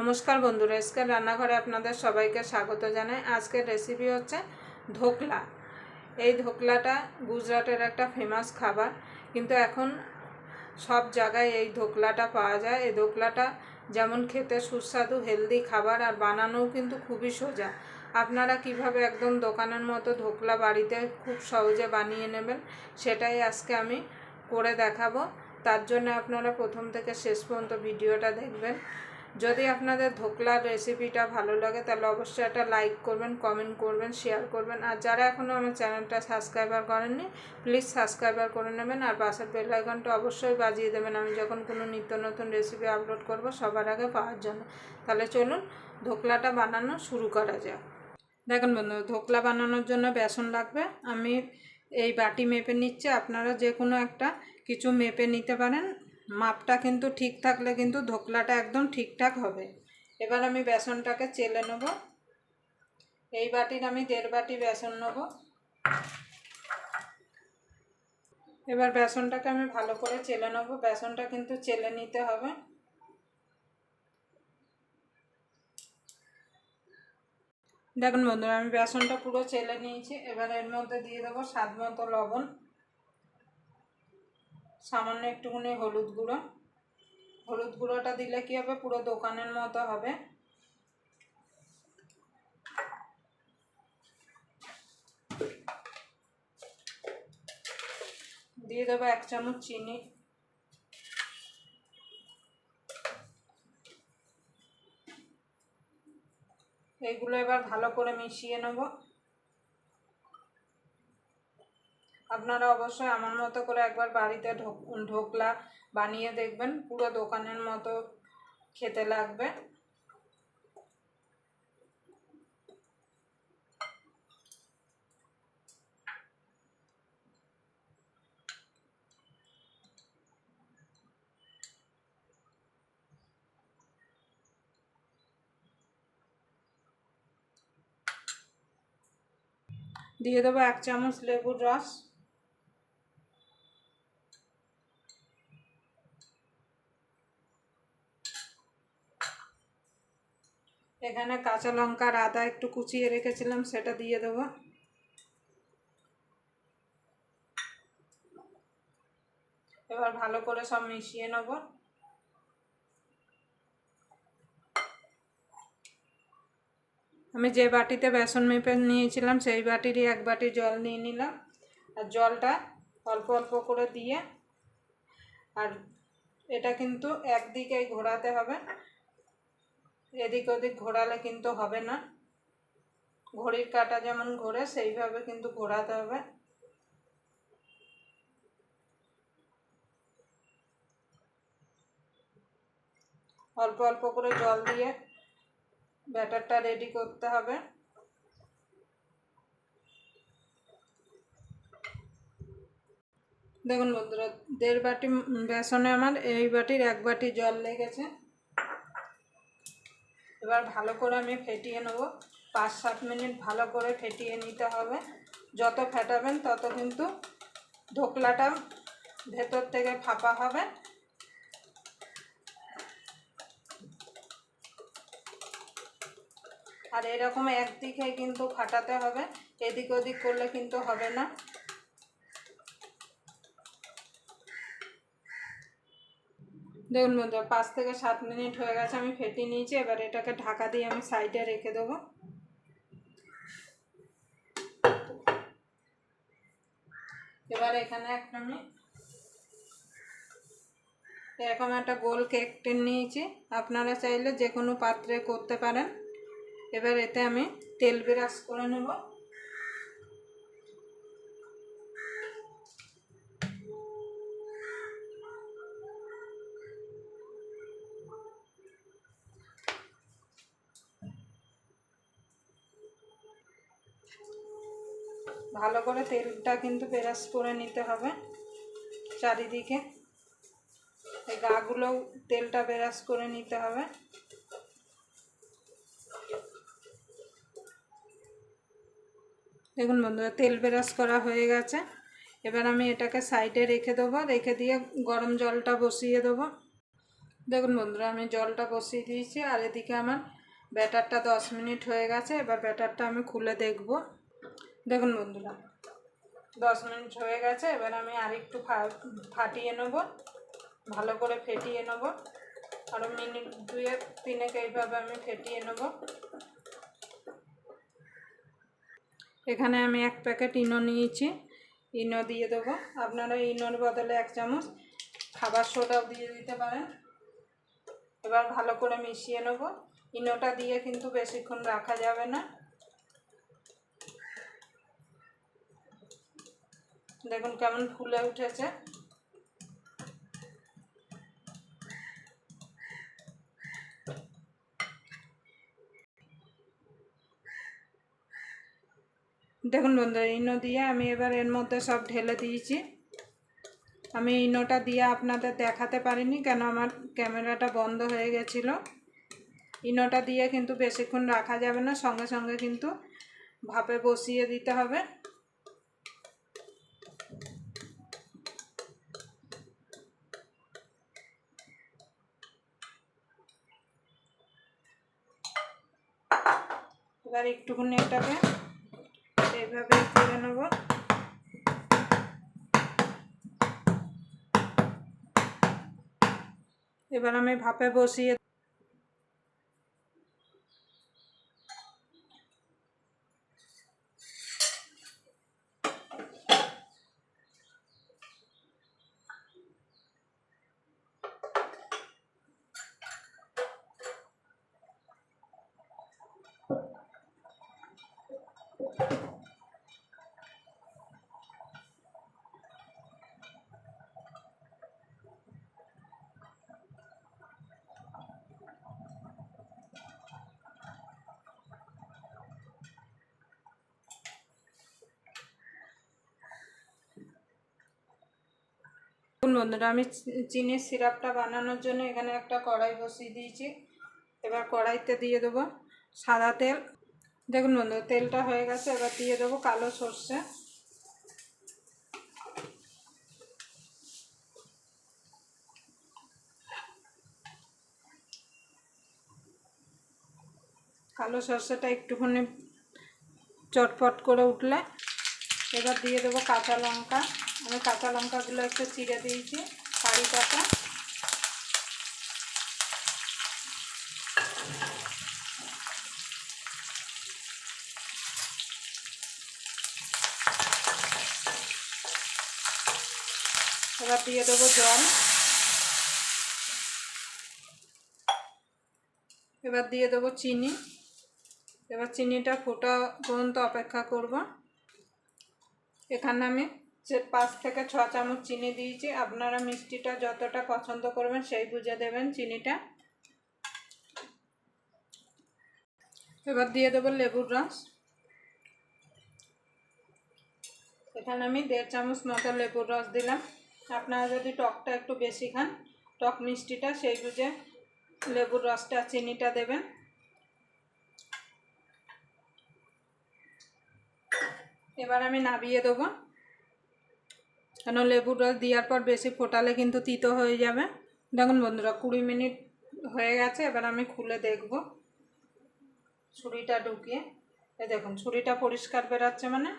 নমস্কার বন্ধুরা, আজকের রান্নাঘরে আপনাদের সবাইকে স্বাগত জানাই। আজকের রেসিপি হচ্ছে ধোকলা। এই ধোকলাটা গুজরাটের একটা ফেমাস খাবার, কিন্তু এখন সব জায়গায় এই ধোকলাটা পাওয়া যায়। এই ধোকলাটা যেমন খেতে সুস্বাদু হেলদি খাবার, আর বানানোও কিন্তু খুবই সোজা। আপনারা কীভাবে একদম দোকানের মতো ধোকলা বাড়িতে খুব সহজে বানিয়ে নেবেন, সেটাই আজকে আমি করে দেখাবো। তার জন্য আপনারা প্রথম থেকে শেষ পর্যন্ত ভিডিওটা দেখবেন। যদি আপনাদের ধোকলার রেসিপিটা ভালো লাগে, তাহলে অবশ্যই একটা লাইক করবেন কমেন্ট করবেন শেয়ার করবেন। আর যারা এখনও আমার চ্যানেলটা সাবস্ক্রাইবার করেননি প্লিজ সাবস্ক্রাইবার করে নেবেন। আর পাশের বেল আইকনটা অবশ্যই বাজিয়ে দেবেন। আমি যখন কোনো নিত্য নতুন রেসিপি আপলোড করব, সবার আগে পাওয়ার জন্য। তাহলে চলুন, ধোকলাটা বানানো শুরু করা যাক। দেখুন বন্ধু ধোকলা বানানোর জন্য বেসন লাগবে। আমি এই বাটি মেপে নিচ্ছি। আপনারা যে কোনো একটা কিছু মেপে নিতে পারেন। মাপটা কিন্তু ঠিক থাকলে কিন্তু ধোকলাটা একদম ঠিকঠাক হবে। এবার আমি বেসনটাকে চেলে নেব। এই বাটির আমি দেড় বাটি বেসন নেব। এবার বেসনটাকে আমি ভালো করে চেলে নেব। বেসনটা কিন্তু চেলে নিতে হবে। দেখুন বন্ধুরা, আমি বেসনটা পুরো চেলে নিয়েছি। এবার এর মধ্যে দিয়ে দেবো স্বাদ মতো লবণ। সামান্য একটুখানি হলুদ গুঁড়ো। হলুদ গুঁড়োটা দিলে কি হবে? পুরো দোকানের মতো হবে। দিয়ে দেবো এক চামচ চিনি। এইগুলো এবার ভালো করে মিশিয়ে নেব। আপনারা অবশ্যই আমার মতো করে একবার বাড়িতে ঢোকলা বানিয়ে দেখবেন। পুরো দোকানের মতো খেতে লাগবে। দিয়ে দেবো এক চামচ লেবুর রস। এখানে কাঁচা লঙ্কার আদা একটু কুচিয়ে রেখেছিলাম, সেটা দিয়ে দেবো। এবার ভালো করে সব মিশিয়ে নেব। আমি যে বাটিতে বেসন মেপে নিয়েছিলাম, সেই বাটিরই এক বাটি জল নিয়ে নিলাম। আর জলটা অল্প অল্প করে দিয়ে, আর এটা কিন্তু একদিকেই ঘোরাতে হবে। এদিক ওদিক ঘোরালে কিন্তু হবে না। ঘড়ির কাটা যেমন ঘোরে, সেইভাবে কিন্তু ঘোরাতে হবে। অল্প অল্প করে জল দিয়ে ব্যাটারটা রেডি করতে হবে। দেখুন বন্ধুরা, দেড় বাটি বেসনে আমার এই বাটির এক বাটি জল লেগেছে। এবার ভালো করে আমি ফেটিয়ে নেব। পাঁচ, সাত মিনিট ভালো করে ফেটিয়ে নিতে হবে। যত ফেটাবেন তত কিন্তু ধোকলাটা ভেতর থেকে ফাঁপা হবে। আর এরকম একদিকে কিন্তু ফাটাতে হবে। এদিক ওদিক করলে কিন্তু হবে না। দেখুন বন্ধু পাঁচ থেকে সাত মিনিট হয়ে গেছে, আমি ফেটিয়ে নিয়েছি। এবার এটাকে ঢাকা দিয়ে আমি সাইডে রেখে দেবো। এবার এখানে একটা আমি, এরকম একটা গোল কেক টেন নিয়েছি। আপনারা চাইলে যে কোনো পাত্রে করতে পারেন। এবার এতে আমি তেল ব্রাশ করে নেব। ভালো করে তেলটা কিন্তু ব্রাশ করে নিতে হবে চারিদিকে। এই গাগুলোও তেলটা ব্রাশ করে নিতে হবে। দেখুন বন্ধুরা, তেল ব্রাশ করা হয়ে গেছে। এবার আমি এটাকে সাইডে রেখে দেবো, রেখে দিয়ে গরম জলটা বসিয়ে দেবো। দেখুন বন্ধুরা, আমি জলটা বসিয়ে দিয়েছি আর এদিকে আমার ব্যাটারটা দশ মিনিট হয়ে গেছে। এবার ব্যাটারটা আমি খুলে দেখব। দেখুন বন্ধুরা, দশ মিনিট হয়ে গেছে, এবার আমি আরেকটু ফাটিয়ে নেব, ভালো করে ফেটিয়ে নেব আরও মিনিট দুয়ে তিনেক এইভাবে আমি ফেটিয়ে নেব। এখানে আমি এক প্যাকেট ইনো নিয়েছি, ইনো দিয়ে দেবো। আপনারা ইনোর বদলে এক চামচ খাবার সোডাও দিয়ে দিতে পারেন। এবার ভালো করে মিশিয়ে নেব। ইনোটা দিয়ে কিন্তু বেশিক্ষণ রাখা যাবে না। দেখুন কেমন ফুলে উঠেছে। দেখুন বন্ধুরা ইনো দিয়ে আমি এবার এর মধ্যে সব ঢেলে দিয়েছি। আমি ইনোটা দিয়ে আপনাদের দেখাতে পারিনি কেন আমার ক্যামেরাটা বন্ধ হয়ে গেছিল। ইনোটা দিয়ে কিন্তু বেশিক্ষণ রাখা যাবে না, সঙ্গে সঙ্গে কিন্তু ভাপে বসিয়ে দিতে হবে। এবার একটুখানি এটাকে এইভাবে করে নেব। এবার আমি ভাপে বসিয়ে বন্ধুরা, আমি চিনির সিরাপটা বানানোর জন্য এখানে একটা কড়াই বসিয়ে দিয়েছি। এবার কড়াইতে দিয়ে দেবো সাদা তেল। দেখুন বন্ধু তেলটা হয়ে গেছে, এবার দিয়ে দেবো কালো সর্ষে। কালো সর্ষেটা একটুখানি চটপট করে উঠলে এবার দিয়ে দেবো কাঁচা লঙ্কা। আমি কাঁচা লঙ্কাগুলো একটু চিড়ে দিয়েছি, কারি পাতা। এবার দিয়ে দেবো জল। এবার দিয়ে দেবো চিনি। এবার চিনিটা ফোটা পর্যন্ত অপেক্ষা করব। এখানে আমি যে পাঁচ থেকে ছ চামচ চিনি দিয়েছি। আপনারা মিষ্টিটা যতটা পছন্দ করবেন সেই বুঝে দেবেন চিনিটা। এবার দিয়ে দেবো লেবুর রস। এখানে আমি দেড় চামচ মতো লেবুর রস দিলাম। আপনারা যদি টকটা একটু বেশি খান, টক মিষ্টিটা সেই বুঝে লেবুর রসটা, চিনিটা দেবেন। এবার আমি নাবিয়ে দেবো। কেন লেবুর রস দেওয়ার পর বেশি ফোটালে কিন্তু তিতো হয়ে যাবে। দেখুন বন্ধুরা, কুড়ি মিনিট হয়ে গেছে, এবার আমি খুলে দেখব। ছুরিটা ঢুকিয়ে, এই দেখুন, ছুরিটা পরিষ্কার বেরাচ্ছে মানে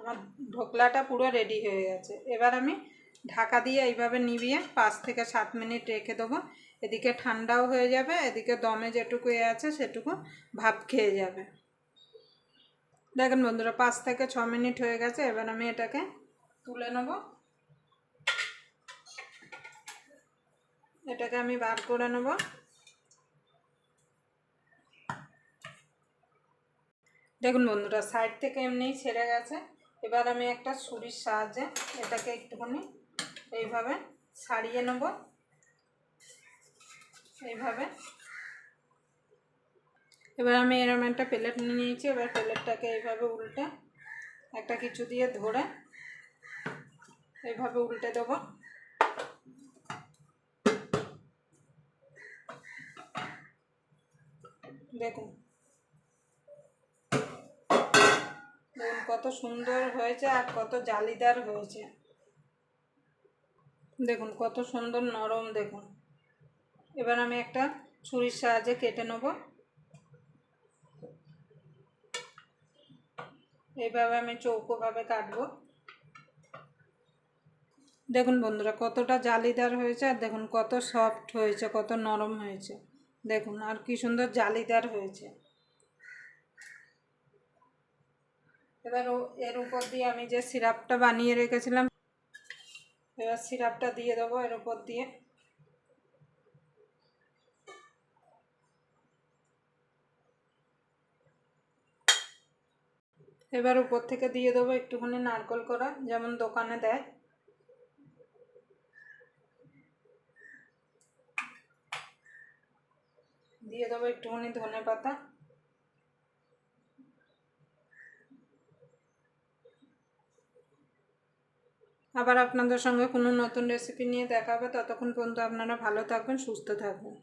আমার ঢোকলাটা পুরো রেডি হয়ে গেছে। এবার আমি ঢাকা দিয়ে এইভাবে নিবিয়ে পাঁচ থেকে সাত মিনিট রেখে দেবো। এদিকে ঠান্ডাও হয়ে যাবে, এদিকে দমে যেটুকু এ আছে সেটুকু ভাপ খেয়ে যাবে। দেখেন বন্ধুরা, পাঁচ থেকে ছ মিনিট হয়ে গেছে, এবার আমি এটাকে তুলে নেব। এটাকে আমি বার করে নেব। দেখুন বন্ধুরা, সাইড থেকে এমনিই ছেড়ে গেছে। এবার আমি একটা ছুরির সাহায্যে এটাকে একটুখানি এইভাবে ছাড়িয়ে নেব। এইভাবে এবার আমি এরকম একটা প্লেট নিয়ে নিয়েছি, এবার প্লেটটাকে এইভাবে উল্টে একটা কিছু দিয়ে ধরে এইভাবে উল্টে দেবো। দেখুন। দেখুন কত সুন্দর হয়েছে আর কত জালিদার হয়েছে। দেখুন কত সুন্দর নরম দেখুন। এবার আমি একটা ছুরির সাহায্যে কেটে নেব। এইভাবে আমি চৌকোভাবে কাটবো। দেখুন বন্ধুরা, কতটা জালিদার হয়েছে আর দেখুন কত সফট হয়েছে, কত নরম হয়েছে। দেখুন আর কি সুন্দর জালিদার হয়েছে। এবার এর উপর দিয়ে আমি যে সিরাপটা বানিয়ে রেখেছিলাম, এবার সিরাপটা দিয়ে দেবো এর উপর দিয়ে। এবার উপর থেকে দিয়ে দেবো একটুখানি নারকল করা, যেমন দোকানে দেয়। দিয়ে দেবো একটুখানি ধনে পাতা। আবার আপনাদের সঙ্গে কোনো নতুন রেসিপি নিয়ে দেখাবে, ততক্ষণ পর্যন্ত আপনারা ভালো থাকবেন, সুস্থ থাকবেন।